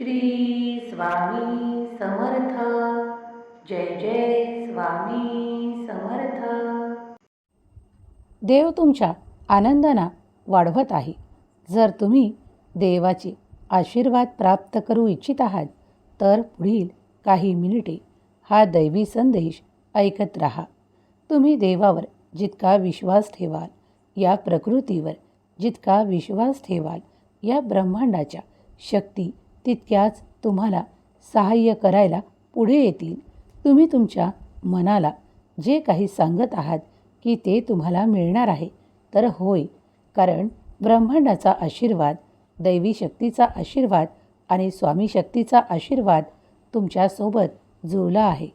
श्री स्वामी समर्थ. जय जय स्वामी समर्थ. देव तुमच्या आनंदाना वाढवत आहे. जर तुम्ही देवाचे आशीर्वाद प्राप्त करू इच्छित आहात तर पुढील काही मिनिटे हा दैवी संदेश ऐकत राहा. तुम्ही देवावर जितका विश्वास ठेवाल या प्रकृतीवर जितका विश्वास ठेवाल या ब्रह्मांडाच्या शक्ती तितक्याच तुम्हाला सहाय्य करायला पुढे येतील. तुम्ही तुमच्या मनाला जे काही सांगत आहात की ते तुम्हाला मिळणार आहे तर होय. कारण ब्रह्मांडाचा आशीर्वाद दैवी शक्तीचा आशीर्वाद आणि स्वामी शक्तीचा आशीर्वाद तुमच्यासोबत जुळला आहे.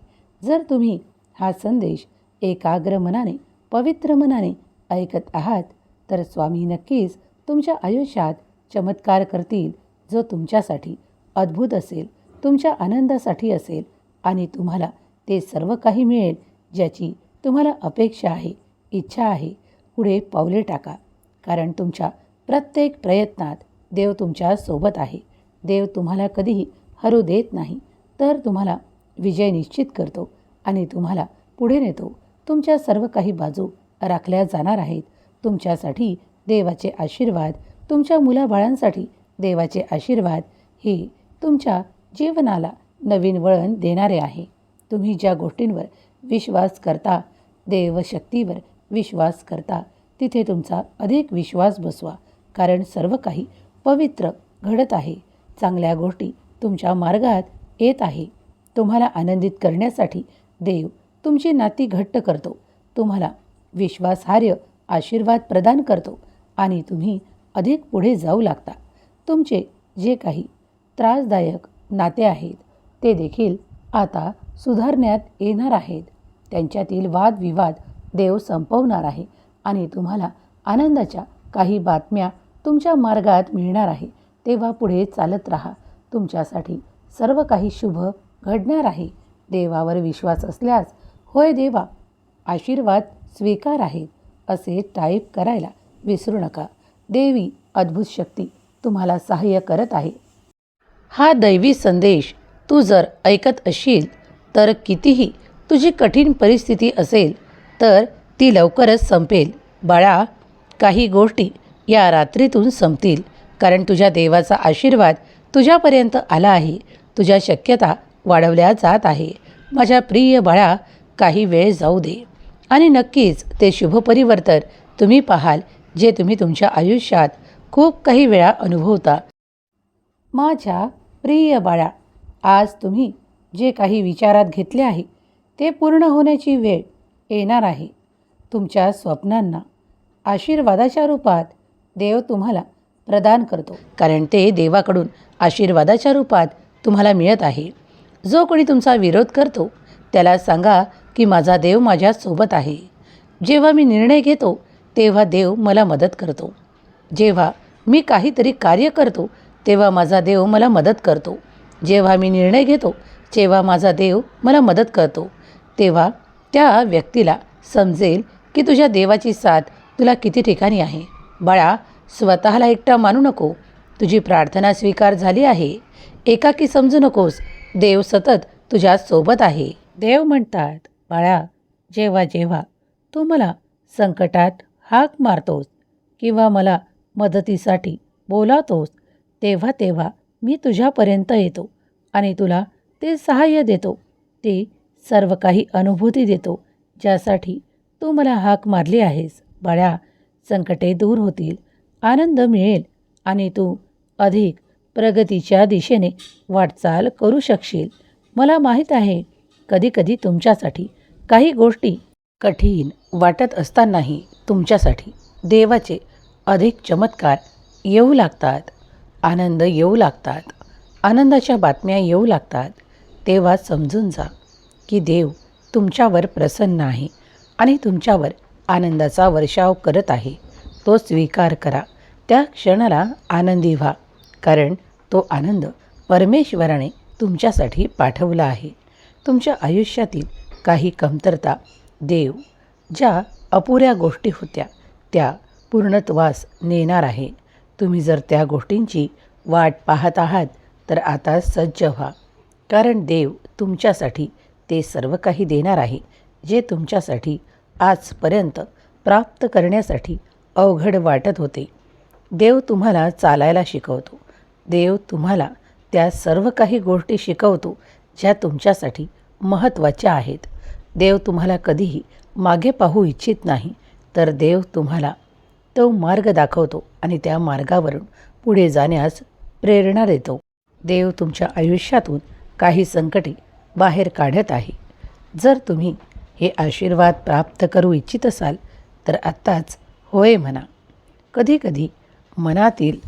जर तुम्ही हा संदेश एकाग्र मनाने पवित्र मनाने ऐकत आहात तर स्वामी नक्कीच तुमच्या आयुष्यात चमत्कार करतील. जो तुमच्यासाठी अद्भुत असेल तुमच्या आनंदासाठी असेल आणि तुम्हाला ते सर्व काही मिळेल ज्याची तुम्हाला अपेक्षा आहे इच्छा आहे पुढे पावले टाका. कारण तुमच्या प्रत्येक प्रयत्नात देव तुमच्यासोबत आहे. देव तुम्हाला कधीही हरू देत नाही तर तुम्हाला विजय निश्चित करतो आणि तुम्हाला पुढे नेतो. तुमच्या सर्व काही बाजू राखल्या जाणार आहेत. तुमच्यासाठी देवाचे आशीर्वाद तुमच्या मुलाबाळांसाठी देवाचे आशीर्वाद हे तुमच्या जीवनाला नवीन वळण देणारे आहे. तुम्ही ज्या गोष्टींवर विश्वास करता देवशक्तीवर विश्वास करता तिथे तुमचा अधिक विश्वास बसवा कारण सर्व काही पवित्र घडत आहे. चांगल्या गोष्टी तुमच्या मार्गात येत आहे. तुम्हाला आनंदित करण्यासाठी देव तुमची नाती घट्ट करतो. तुम्हाला विश्वासार्ह आशीर्वाद प्रदान करतो आणि तुम्ही अधिक पुढे जाऊ लागता. तुमचे जे काही त्रासदायक नाते आहेत ते देखील आता सुधारण्यात येणार आहेत. त्यांच्यातील वादविवाद देव संपवणार आहे आणि तुम्हाला आनंदाच्या काही बातम्या तुमच्या मार्गात मिळणार आहे. तेव्हा पुढे चालत राहा. तुमच्यासाठी सर्व काही शुभ घडणार आहे. देवावर विश्वास असल्यास होय देवा आशीर्वाद स्वीकार आहेत असे टाईप करायला विसरू नका. देवी अद्भुत शक्ती तुम्हाला सहाय्य करत आहे. हा दैवी संदेश तू जर ऐकत असशील तर कितीही तुझी कठीण परिस्थिती असेल तर ती लवकरच संपेल. बाळा काही गोष्टी या रात्रीतून संपतील कारण तुझ्या देवाचा आशीर्वाद तुझ्यापर्यंत आला आहे. तुझ्या शक्यता वाढवल्या जात आहे. माझ्या प्रिय बाळा काही वेळ जाऊ दे. आणि नक्कीच ते शुभ परिवर्तन तुम्ही पाहाल जे तुम्ही तुमच्या आयुष्यात खूप काही वेळा अनुभवता. माझ्या प्रिय बाळा आज तुम्ही जे काही विचारात घेतले आहे ते पूर्ण होण्याची वेळ येणार आहे. तुमच्या स्वप्नांना आशीर्वादाच्या रूपात देव तुम्हाला प्रदान करतो. कारण ते देवाकडून आशीर्वादाच्या रूपात तुम्हाला मिळत आहे. जो कोणी तुमचा विरोध करतो त्याला सांगा की माझा देव माझ्यासोबत आहे. जेव्हा मी निर्णय घेतो तेव्हा देव मला मदत करतो. जेव्हा मी काहीतरी कार्य करतो तेव्हा माझा देव मला मदत करतो. जेव्हा मी निर्णय घेतो तेव्हा माझा देव मला मदत करतो. तेव्हा त्या व्यक्तीला समजेल की तुझ्या देवाची साथ तुला किती ठिकाणी आहे. बाळा स्वतःला एकटा मानू नको. तुझी प्रार्थना स्वीकार झाली आहे. एकाकी समजू नकोस. देव सतत तुझ्या सोबत आहे. देव म्हणतात बाळा जेव्हा जेव्हा तू मला संकटात हाक मारतोस किंवा मला मदतीसाठी बोलावतोस तेव्हा तेव्हा मी तुझ्यापर्यंत येतो आणि तुला ते सहाय्य देतो. ते सर्व काही अनुभूती देतो ज्यासाठी तू मला हाक मारली आहेस. बाळ्या संकटे दूर होतील आनंद मिळेल आणि तू अधिक प्रगतीच्या दिशेने वाटचाल करू शकशील. मला माहीत आहे कधीकधी तुमच्यासाठी काही गोष्टी कठीण वाटत असतानाही तुमच्यासाठी देवाचे अधिक चमत्कार येऊ लागतात. आनंद येऊ लागतात. आनंदाच्या बातम्या येऊ लागतात. तेव्हा समजून जा की देव तुमच्यावर प्रसन्न आहे आणि तुमच्यावर आनंदाचा वर्षाव करत आहे. तो स्वीकार करा. त्या क्षणाला आनंदी व्हा कारण तो आनंद परमेश्वराने तुमच्यासाठी पाठवला आहे. तुमच्या आयुष्यातील काही कमतरता देव ज्या अपुऱ्या गोष्टी होत्या त्या पूर्णत्वास नेणार आहे. तुम्ही जर त्या गोष्टींची वाट पाहत आहात तर आता सज्ज व्हा. कारण देव तुमच्यासाठी ते सर्व काही देणार आहे जे तुमच्यासाठी आजपर्यंत प्राप्त करण्यासाठी अवघड वाटत होते. देव तुम्हाला चालायला शिकवतो. देव तुम्हाला त्या सर्व काही गोष्टी शिकवतो ज्या तुमच्यासाठी महत्त्वाच्या आहेत. देव तुम्हाला कधीही मागे पाहू इच्छित नाही तर देव तुम्हाला तो मार्ग दाखवतो आणि त्या मार्गावरून पुढे जाण्यास प्रेरणा देतो. देव तुमच्या आयुष्यातून काही संकटे बाहेर काढत आहे. जर तुम्ही हे आशीर्वाद प्राप्त करू इच्छित असाल तर आत्ताच होय म्हणा. कधीकधी मनातील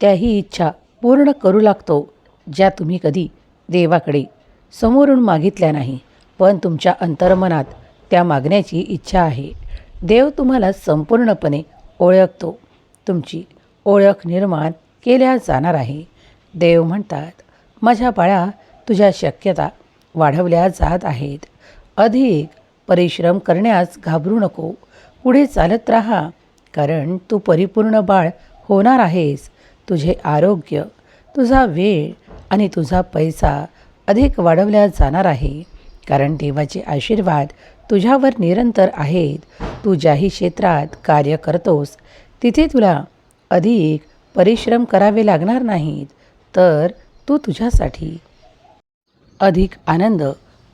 त्याही इच्छा पूर्ण करू लागतो ज्या तुम्ही कधी देवाकडे समोरून मागितल्या नाही. पण तुमच्या अंतर्मनात त्या मागण्याची इच्छा आहे. देव तुम्हाला संपूर्णपणे ओळखतो. तुमची ओळख निर्माण केल्या जाणार आहे. देव म्हणतात माझ्या बाळा तुझ्या शक्यता वाढवल्या जात आहेत. अधिक परिश्रम करण्यास घाबरू नको. पुढे चालत राहा. कारण तू परिपूर्ण बाळ होणार आहेस. तुझे आरोग्य तुझा वेळ आणि तुझा पैसा अधिक वाढवल्या जाणार आहे. कारण देवाचे आशीर्वाद तुझ्यावर निरंतर आहेत. तू ज्याही क्षेत्रात कार्य करतोस तिथे तुला अधिक परिश्रम करावे लागणार नाहीत तर तू तुझ्यासाठी अधिक आनंद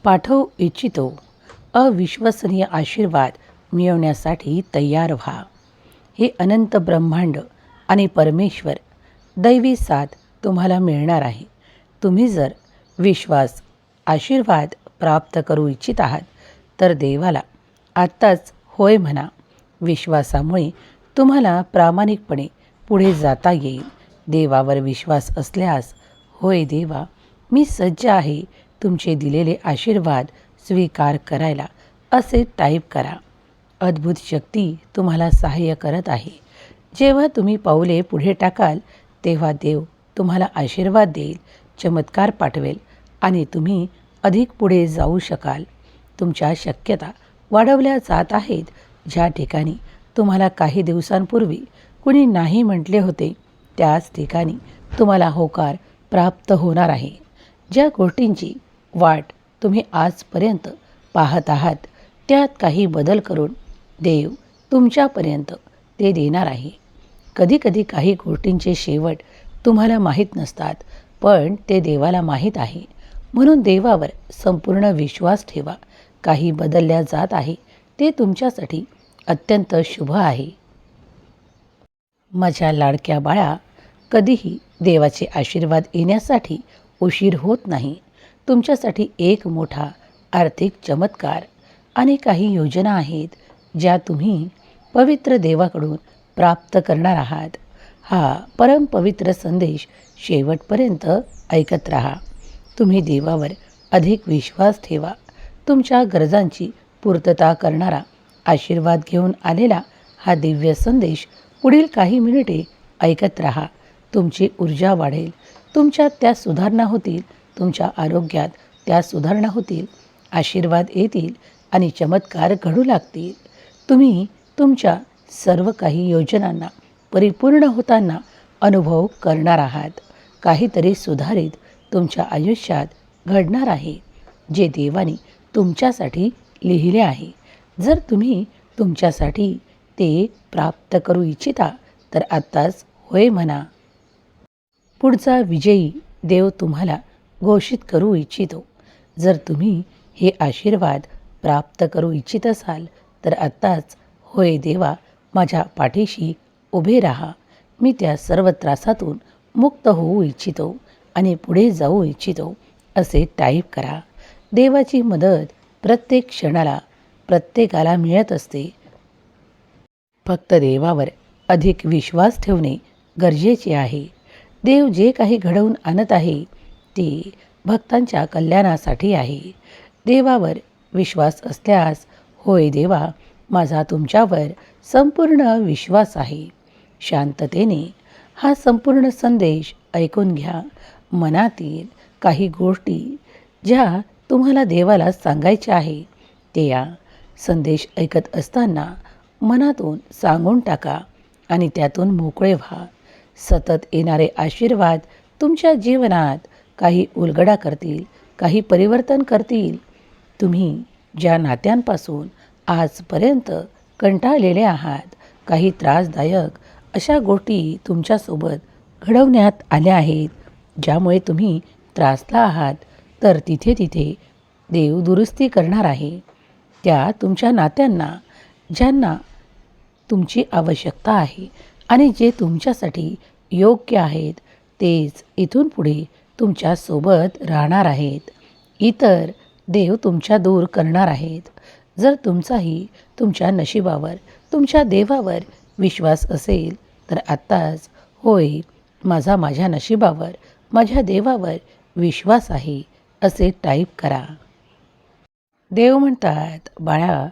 पाठवू इच्छितो. अविश्वसनीय आशीर्वाद मिळवण्यासाठी तयार व्हा. हे अनंत ब्रह्मांड आणि परमेश्वर दैवी साथ तुम्हाला मिळणार आहे. तुम्ही जर विश्वास आशीर्वाद प्राप्त करू इच्छित आहात तर देवाला आत्ताच होय म्हणा. विश्वासामुळे तुम्हाला प्रामाणिकपणे पुढे जाता येईल. देवावर विश्वास असल्यास होय देवा मी सज्ज आहे. तुमचे दिलेले आशीर्वाद स्वीकार करायला असे टाईप करा. अद्भुत शक्ती तुम्हाला सहाय्य करत आहे. जेव्हा तुम्ही पाऊले पुढे टाकाल तेव्हा देव तुम्हाला आशीर्वाद देईल चमत्कार पाठवेल आणि तुम्ही अधिक पुढे जाऊ शकाल. तुमच्या शक्यता वाढवल्या जात आहेत. ज्या ठिकाणी तुम्हाला काही दिवसांपूर्वी कुणी नाही म्हटले होते त्याच ठिकाणी तुम्हाला होकार प्राप्त होणार आहे. ज्या गोष्टींची वाट तुम्ही आजपर्यंत पाहत आहात त्यात काही बदल करून देव तुमच्यापर्यंत ते देणार आहे. कधीकधी काही गोष्टींचे शेवट तुम्हाला माहीत नसतात पण ते देवाला माहीत आहे. म्हणून देवावर संपूर्ण विश्वास ठेवा. काही बदलल्या जात आहे. ते तुमच्यासाठी अत्यंत शुभ आहे. माझ्या लाडक्या बाळा कधीही देवाचे आशीर्वाद येण्यासाठी उशीर होत नाही. तुमच्यासाठी एक मोठा आर्थिक चमत्कार आणि काही योजना आहेत ज्या तुम्ही पवित्र देवाकडून प्राप्त करणार आहात. हा परमपवित्र संदेश शेवटपर्यंत ऐकत राहा. तुम्ही देवावर अधिक विश्वास ठेवा. तुमच्या गरजांची पूर्तता करणारा आशीर्वाद घेऊन आलेला हा दिव्य संदेश पुढील काही मिनिटे ऐकत राहा. तुमची ऊर्जा वाढेल. तुमच्यात त्या सुधारणा होतील. तुमच्या आरोग्यात त्या सुधारणा होतील. आशीर्वाद येतील आणि चमत्कार घडू लागतील. तुम्ही तुमच्या सर्व काही योजनांना परिपूर्ण होताना अनुभव करणार आहात. काहीतरी सुधारित तुमच्या आयुष्यात घडणार आहे. जे देवाने तुमच्यासाठी लिहिले आहे. जर तुम्ही तुमच्यासाठी ते प्राप्त करू इच्छिता तर आत्ताच होय म्हणा. पुढचा विजयी देव तुम्हाला घोषित करू इच्छितो. जर तुम्ही हे आशीर्वाद प्राप्त करू इच्छित असाल तर आत्ताच होय देवा माझ्या पाठीशी उभे राहा. मी त्या सर्व त्रासातून मुक्त होऊ इच्छितो आणि पुढे जाऊ इच्छितो असे टाईप करा. देवाची मदत प्रत्येक क्षणाला प्रत्येकाला मिळत असते. फक्त देवावर अधिक विश्वास ठेवणे गरजेचे आहे. देव जे काही घडवून आणत आहे ते भक्तांच्या कल्याणासाठी आहे. देवावर विश्वास असल्यास होय देवा माझा तुमच्यावर संपूर्ण विश्वास आहे. शांततेने हा संपूर्ण संदेश ऐकून घ्या. मनातील काही गोष्टी ज्या तुम्हाला देवाला सांगायचे आहे. ते या संदेश ऐकत असताना मनातून सांगून टाका आणि त्यातून मोकळे व्हा. सतत येणारे आशीर्वाद तुमच्या जीवनात काही उलगडा करतील काही परिवर्तन करतील. तुम्ही ज्या नात्यांपासून आजपर्यंत कंटाळलेले आहात काही त्रासदायक अशा गोष्टी तुमच्यासोबत घडवण्यात आल्या आहेत ज्यामुळे तुम्ही त्रासला आहात तर तिथे तिथे देव दुरुस्ती करणार आहे. त्या तुमच्या नात्यांना ज्यांना तुमची आवश्यकता आहे आणि जे तुमच्यासाठी योग्य आहेत तेच इथून पुढे तुमच्यासोबत राहणार आहेत. इतर देव तुमच्या दूर करणार आहेत. जर तुमचाही तुमच्या नशिबावर तुमच्या देवावर विश्वास असेल तर आत्ताच होय माझा माझ्या नशिबावर माझ्या देवावर विश्वास आहे. असे टाईप करा. देव म्हणतात बाळा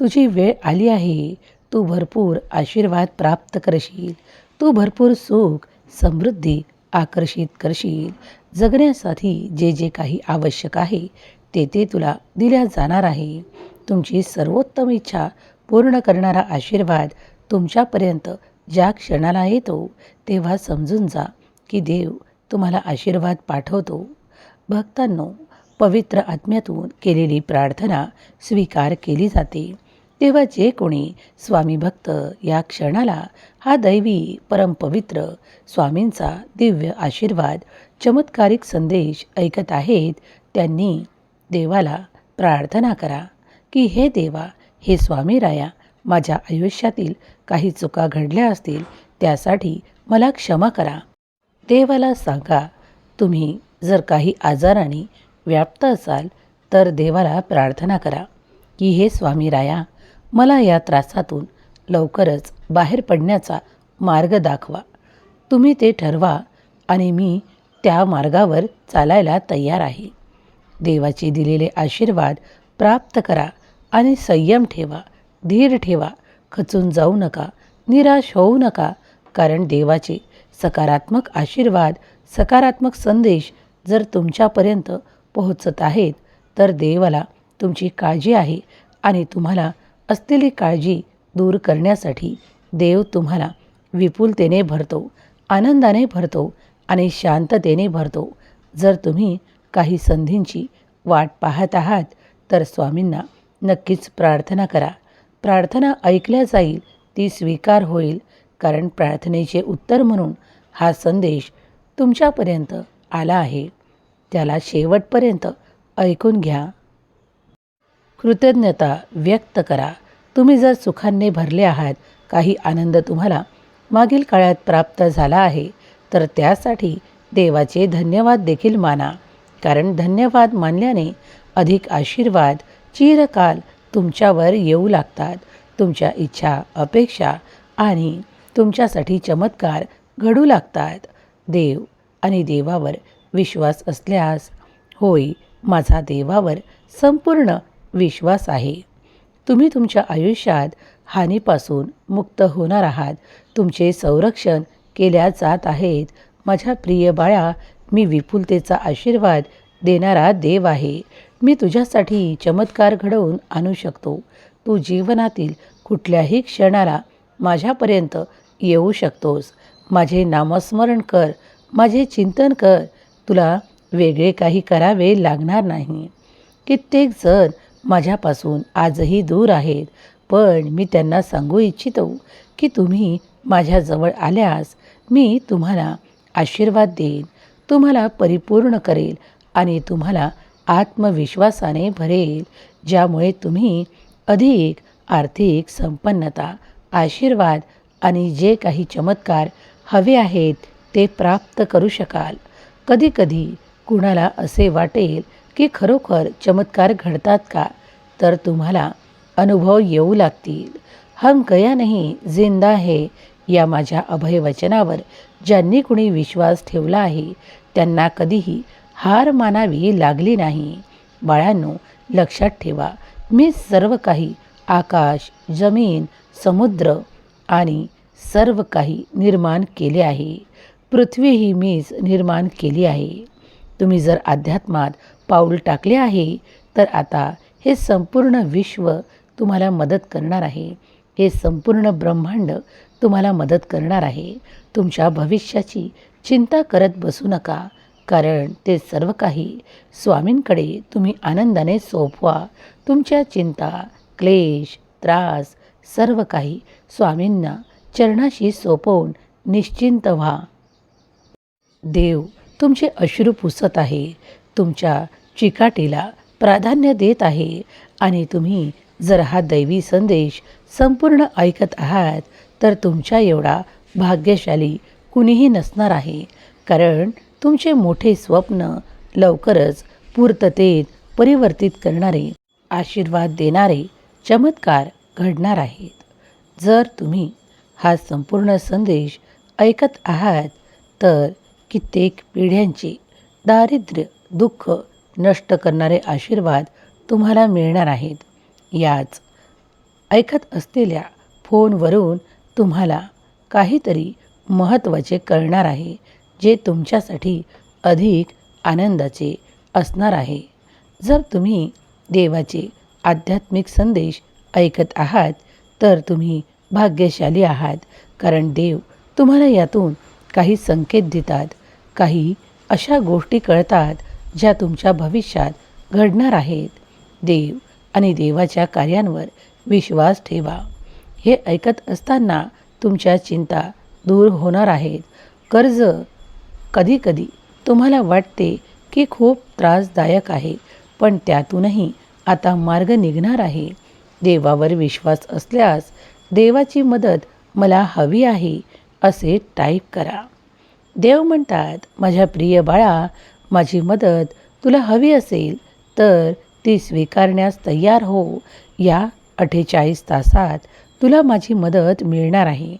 तुझी वेळ आली आहे. तू भरपूर आशीर्वाद प्राप्त करशील. तू भरपूर सुख समृद्धी आकर्षित करशील. जगण्यासाठी जे जे काही आवश्यक आहे ते ते तुला दिल्या जाणार आहे. तुमची सर्वोत्तम इच्छा पूर्ण करणारा आशीर्वाद तुमच्यापर्यंत ज्या क्षणाला येतो तेव्हा समजून जा की देव तुम्हाला आशीर्वाद पाठवतो. भक्तांनो पवित्र आत्म्यातून केलेली प्रार्थना स्वीकार केली जाते. तेव्हा जे कोणी स्वामी भक्त या क्षणाला हा दैवी परमपवित्र स्वामींचा दिव्य आशीर्वाद चमत्कारिक संदेश ऐकत आहेत त्यांनी देवाला प्रार्थना करा की हे देवा हे स्वामी राया माझ्या आयुष्यातील काही चुका घडल्या असतील त्यासाठी मला क्षमा करा. देवाला सांगा तुम्ही जर काही आजाराने व्याप्त असाल तर देवाला प्रार्थना करा की हे स्वामी राया मला या त्रासातून लवकरच बाहेर पडण्याचा मार्ग दाखवा. तुम्ही ते ठरवा आणि मी त्या मार्गावर चालायला तयार आहे. देवाचे दिलेले आशीर्वाद प्राप्त करा आणि संयम ठेवा धीर ठेवा खचून जाऊ नका निराश होऊ नका कारण देवाचे सकारात्मक आशीर्वाद सकारात्मक संदेश जर तुमच्यापर्यंत पोहोचत आहेत तर देवाला तुमची काळजी आहे आणि तुम्हाला असलेली काळजी दूर करण्यासाठी देव तुम्हाला विपुलतेने भरतो आनंदाने भरतो आणि शांततेने भरतो. जर तुम्ही काही संधींची वाट पाहत आहात तर स्वामींना नक्कीच प्रार्थना करा. प्रार्थना ऐकल्या जाईल ती स्वीकार होईल कारण प्रार्थनेचे उत्तर म्हणून हा संदेश तुमच्यापर्यंत आला आहे. त्याला शेवटपर्यंत ऐकून घ्या. कृतज्ञता व्यक्त करा. तुम्ही जर सुखांनी भरले आहात काही आनंद तुम्हाला मागील काळात प्राप्त झाला आहे तर त्यासाठी देवाचे धन्यवाद देखील माना. कारण धन्यवाद मानल्याने अधिक आशीर्वाद चिरकाल तुमच्यावर येऊ लागतात. तुमच्या इच्छा अपेक्षा आणि तुमच्यासाठी चमत्कार घडू लागतात. देव आणि देवावर विश्वास असल्यास होय माझा देवावर संपूर्ण विश्वास आहे. तुम्ही तुमच्या आयुष्यात हानीपासून मुक्त होणार आहात. तुमचे संरक्षण केल्या जात आहेत. माझ्या प्रिय बाळा मी विपुलतेचा आशीर्वाद देणारा देव आहे. मी तुझ्यासाठी चमत्कार घडवून आणू शकतो. तू जीवनातील कुठल्याही क्षणाला माझ्यापर्यंत येऊ शकतोस. माझे नामस्मरण कर. माझे चिंतन कर. तुला वेगळे काही करावे लागणार नाही. कित्येक जण माझ्यापासून आजही दूर आहेत पण मी त्यांना सांगू इच्छितो की तुम्ही माझ्याजवळ आल्यास मी तुम्हाला आशीर्वाद देईन. तुम्हाला परिपूर्ण करेल आणि तुम्हाला आत्मविश्वासाने भरेल ज्यामुळे तुम्ही अधिक आर्थिक संपन्नता आशीर्वाद आणि जे काही चमत्कार हवे आहेत ते प्राप्त करू शकाल. कधीकधी कुणाला असे वाटेल की खरोखर चमत्कार घडतात का तर तुम्हाला अनुभव येऊ लागतील. हम गया नाही जिंदा है या माझ्या अभयवचनावर. ज्यांनी कुणी विश्वास ठेवला आहे त्यांना कधीही हार मानावी लागली नाही. बाळांनो लक्षात ठेवा मी सर्व काही आकाश जमीन समुद्र आणि सर्व काही निर्माण केले आहे. पृथ्वी ही मीच निर्माण केली आहे. तुम्ही जर अध्यात्मात पाऊल टाकले आहे तर आता हे संपूर्ण विश्व तुम्हाला मदत करणार आहे. हे संपूर्ण ब्रह्मांड तुम्हाला मदत करणार आहे. तुमच्या भविष्याची चिंता करत बसू नका कारण ते सर्व काही स्वामींकडे तुम्ही आनंदाने सोपवा. तुमच्या चिंता क्लेश त्रास सर्व काही स्वामींना चरणाशी सोपवून निश्चिंत व्हा. देव तुमचे अश्रू पुसत आहे तुमच्या चिकाटीला प्राधान्य देत आहे आणि तुम्ही जर हा दैवी संदेश संपूर्ण ऐकत आहात तर तुमच्या एवढा भाग्यशाली कुणीही नसणार आहे कारण तुमचे मोठे स्वप्न लवकरच पूर्ततेत परिवर्तित करणारे आशीर्वाद देणारे चमत्कार घडणार आहेत. जर तुम्ही हा संपूर्ण संदेश ऐकत आहात तर कित्येक पिढ्यांचे दारिद्र्य दुःख नष्ट करणारे आशीर्वाद तुम्हाला मिळणार आहेत. याच ऐकत असलेल्या फोनवरून तुम्हाला काहीतरी महत्त्वाचे कळणार आहे जे तुमच्यासाठी अधिक आनंदाचे असणार आहे. जर तुम्ही देवाचे आध्यात्मिक संदेश ऐकत आहात तर तुम्ही भाग्यशाली आहात कारण देव तुम्हाला यातून काही संकेत देतात. काही अशा गोष्टी कळतात ज्या तुमच्या भविष्यात घडणार आहेत. देव आणि देवाच्या कार्यांवर विश्वास ठेवा. हे ऐकत असताना तुमच्या चिंता दूर होणार आहेत. कर्ज कधीकधी तुम्हाला वाटते की खूप त्रासदायक आहे पण त्यातूनही आता मार्ग निघणार आहे. देवावर विश्वास असल्यास देवाची मदत मला हवी आहे असे टाईप करा. देव म्हणतात माझ्या प्रिय बाळा माझी मदत तुला हवी असेल तर ती स्वीकारण्यास तयार हो. या अठ्ठेचाळीस तासात तुला माझी मदत मिळणार आहे.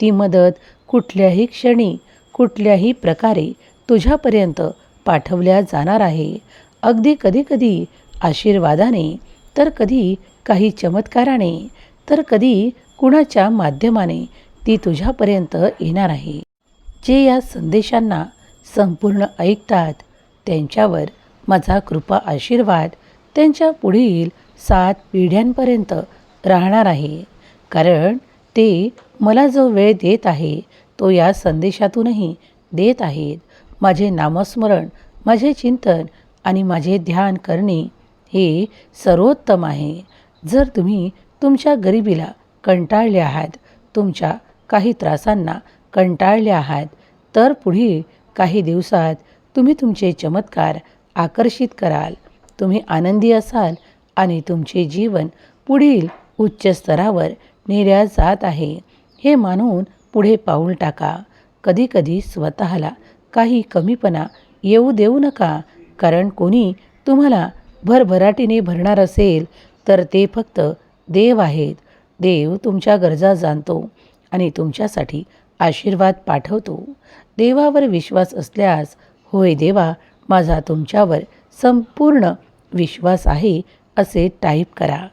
ती मदत कुठल्याही क्षणी कुठल्याही प्रकारे तुझ्यापर्यंत पाठवल्या जाणार आहे. अगदी कधीकधी आशीर्वादाने तर कधी काही चमत्काराने तर कधी कुणाच्या माध्यमाने ती तुझ्यापर्यंत येणार आहे. जे या संदेशांना संपूर्ण ऐकतात त्यांच्यावर माझा कृपा आशीर्वाद त्यांच्या पुढील सात पिढ्यांपर्यंत राहणार आहे. कारण ते मला जो वेळ देत आहे तो या संदेशातूनही देत आहेत. माझे नामस्मरण माझे चिंतन आणि माझे ध्यान करणे हे सर्वोत्तम आहे. जर तुम्ही तुमच्या गरिबीला कंटाळले आहात तुमच्या काही त्रासांना कंटाळले आहात तर पुढील काही दिवसात तुम्ही तुमचे चमत्कार आकर्षित कराल. तुम्ही आनंदी असाल आणि तुमचे जीवन पुढील उच्च स्तरावर नेल्या जात आहे. हे मानून पुढे पाऊल टाका. कधीकधी स्वतःला काही कमीपणा येऊ देऊ नका कारण कोणी तुम्हाला भरभराटीने भरणार असेल तर ते फक्त देव आहेत. देव तुमच्या गरजा जाणतो आणि तुमच्यासाठी आशीर्वाद पाठवतो. देवावर विश्वास असल्यास होय देवा माझा तुमच्यावर संपूर्ण विश्वास आहे असे टाईप करा.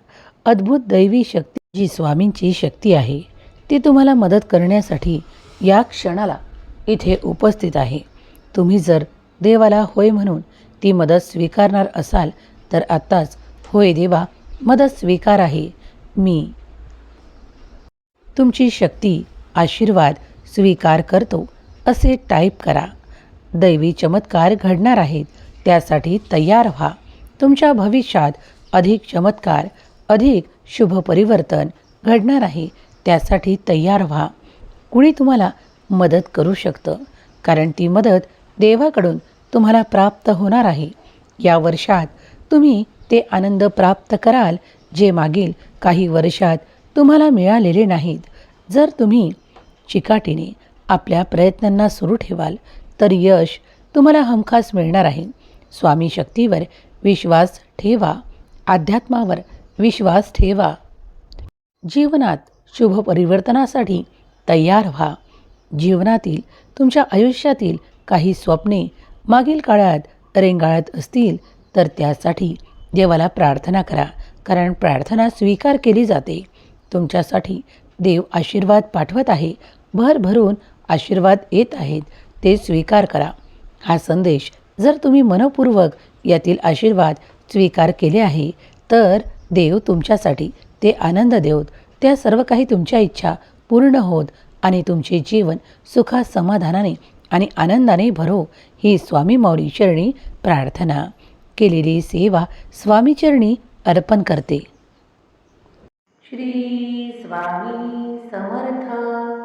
अद्भुत दैवी शक्ती जी स्वामींची शक्ती आहे ती तुम्हाला मदत करण्यासाठी या क्षणाला इथे उपस्थित आहे. तुम्ही जर देवाला होय म्हणून ती मदत स्वीकारणार असाल तर आत्ताच होय देवा मदत स्वीकार आहे. मी तुमची शक्ती आशीर्वाद स्वीकार करतो. असे टाईप करा. दैवी चमत्कार घडणार आहेत त्यासाठी तयार व्हा. तुमच्या भविष्यात अधिक चमत्कार अधिक शुभ परिवर्तन घडणार आहे त्यासाठी तयार व्हा. कुणी तुम्हाला मदत करू शकतं? कारण ती मदत देवाकडून तुम्हाला प्राप्त होणार आहे. या वर्षात तुम्ही ते आनंद प्राप्त कराल जे मागील काही वर्षात तुम्हाला मिळालेले नाहीत. जर तुम्ही चिकाटीने आपल्या प्रयत्नांना सुरू ठेवाल तर यश तुम्हाला हमखास मिळणार आहे. स्वामी शक्तीवर विश्वास ठेवा. अध्यात्मावर विश्वास ठेवा. जीवनात शुभ परिवर्तनासाठी तयार व्हा. जीवनातील तुमच्या आयुष्यातील काही स्वप्ने मागील काळात रेंगाळत असतील तर त्यासाठी देवाला प्रार्थना करा कारण प्रार्थना स्वीकार केली जाते. तुमच्यासाठी देव आशीर्वाद पाठवत आहे. भरभरून आशीर्वाद येत आहेत ते स्वीकार करा. हा संदेश जर तुम्ही मनपूर्वक यातील आशीर्वाद स्वीकार केले आहे तर देव तुमच्यासाठी ते आनंद देवत. त्या सर्व काही तुमच्या इच्छा पूर्ण होत आणि तुमचे जीवन सुखा समाधानाने आणि आनंदाने भरो ही स्वामी माऊली चरणी प्रार्थना. केलेली सेवा स्वामीचरणी अर्पण करते. श्री स्वामी समर्थ.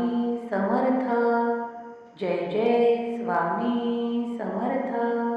जय जय स्वामी समर्थ.